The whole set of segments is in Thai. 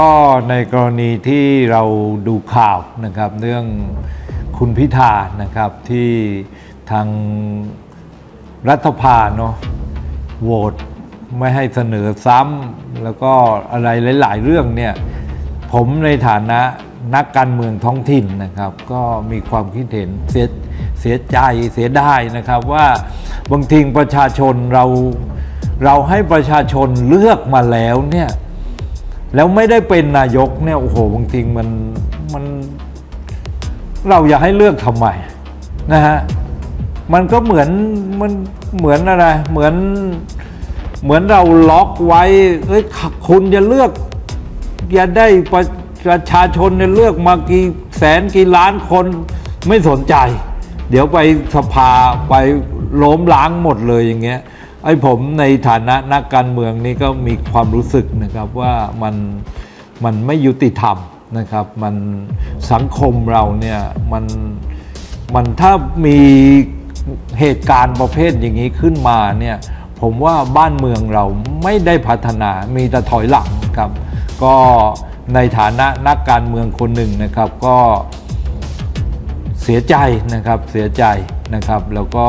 ก็ในกรณีที่เราดูข่าวนะครับเรื่องคุณพิธานะครับที่ทางรัฐภาเนาะโหวตไม่ให้เสนอซ้ำแล้วก็อะไรหลาย ๆ เรื่องเนี่ยผมในฐานะนักการเมืองท้องถิ่นนะครับ ก็มีความคิดเห็นเสียเสียใจเสียดายนะครับว่าบางทีประชาชนเราเราให้ประชาชนเลือกมาแล้วเนี่ย แล้วไม่ได้เป็นนายกเนี่ยโอ้โหบางทีมันมันเราอยากให้เลือกทำไมนะฮะมันก็เหมือนมันเหมือนอะไรเหมือนเหมือนเราล็อกไว้เอ้ยคุณจะเลือกอย่าได้ประประชาชนเนี่ยเลือกมากี่แสนกี่ล้านคนไม่สนใจ เดี๋ยวไปสภาไปล้มล้างหมดเลยอย่างเงี้ย ไอ้ผมในฐานะนักการเมืองนี่ก็มีความรู้สึกนะครับว่ามันมันไม่ยุติธรรมนะครับมันสังคมเราเนี่ยมันมันถ้ามีเหตุการณ์ประเภทอย่างนี้ขึ้นมาเนี่ยผมว่าบ้านเมืองเราไม่ได้พัฒนามีแต่ถอยหลังครับ ก็ในฐานะนักการเมืองคนหนึ่งนะครับก็เสียใจนะครับเสียใจ นะครับ แล้วก็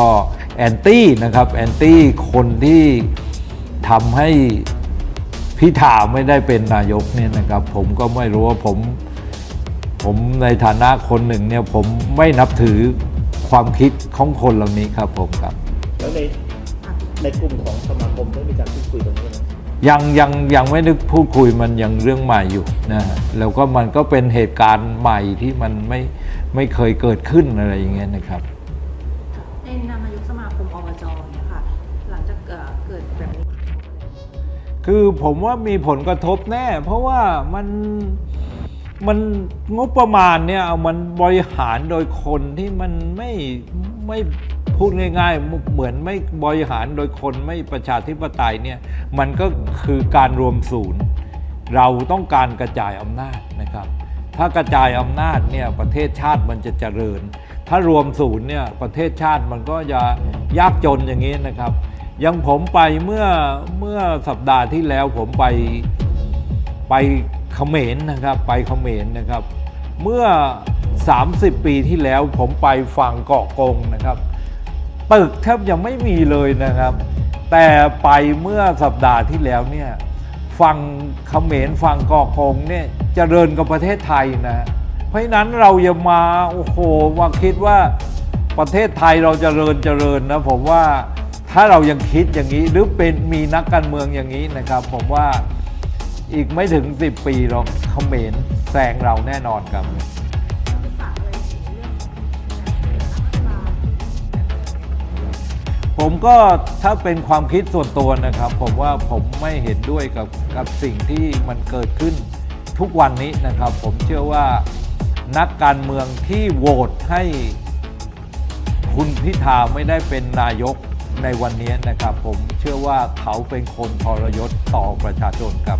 แอนตี้นะครับแอนตี้คนที่ทำให้พิธาไม่ได้เป็นนายกเนี่ยนะครับ ผมก็ไม่รู้ว่าผมผมในฐานะคนหนึ่งเนี่ยผมไม่นับถือความคิดของคนเหล่านี้ครับผมครับ แล้วในในกลุ่มของสมาคมได้มีการพูดคุยตรงนี้ไหมยังยังยังไม่ได้พูดคุยมันยังเรื่องใหม่อยู่นะฮะแล้วก็มันก็เป็นเหตุการณ์ใหม่ที่มันไม่ไม่เคยเกิดขึ้นอะไรอย่างเงี้ยนะครับ คือผมว่ามีผลกระทบแน่ เพราะว่ามันมันงบประมาณเนี่ยมันบริหารโดยคนที่มันไม่ไม่พูดง่ายๆ เหมือนไม่บริหารโดยคนไม่ประชาธิปไตยเนี่ยมันก็คือการรวมศูนย์ เราต้องการกระจายอำนาจนะครับ ถ้ากระจายอำนาจเนี่ยประเทศชาติมันจะเจริญ ถ้ารวมศูนย์เนี่ยประเทศชาติมันก็จะยากจนอย่างนี้นะครับ ยังผมไปเมื่อเมื่อสัปดาห์ที่แล้วผมไปไปเขมรนะครับ ไปเขมรนะครับ เมื่อ 30 ปีที่แล้วผมไปฝั่งเกาะกงนะครับตึกแทบยังไม่มีเลยนะครับ แต่ไปเมื่อสัปดาห์ที่แล้วเนี่ยฝั่งเขมรฝั่งเกาะกงเนี่ยจเจริญกับประเทศไทยนะ เพราะฉะนั้นเราอย่ามาโอ้โหมาคิดว่าประเทศไทยเราจเจริญเจริญนะผมว่า ถ้าเรายังคิดอย่างนี้หรือเป็นมีนักการเมืองอย่างนี้นะครับ ผมว่าอีกไม่ถึง 10 ปีหรอกเขมรแซงเราแน่นอนครับ ผมก็ถ้าเป็นความคิดส่วนตัวนะครับ ผมว่าผมไม่เห็นด้วยกับกับสิ่งที่มันเกิดขึ้นทุกวันนี้นะครับ ผมเชื่อว่านักการเมืองที่โหวตให้คุณพิธาไม่ได้เป็นนายก ในวันนี้นะครับ ผมเชื่อว่าเขาเป็นคนทรยศต่อประชาชนครับ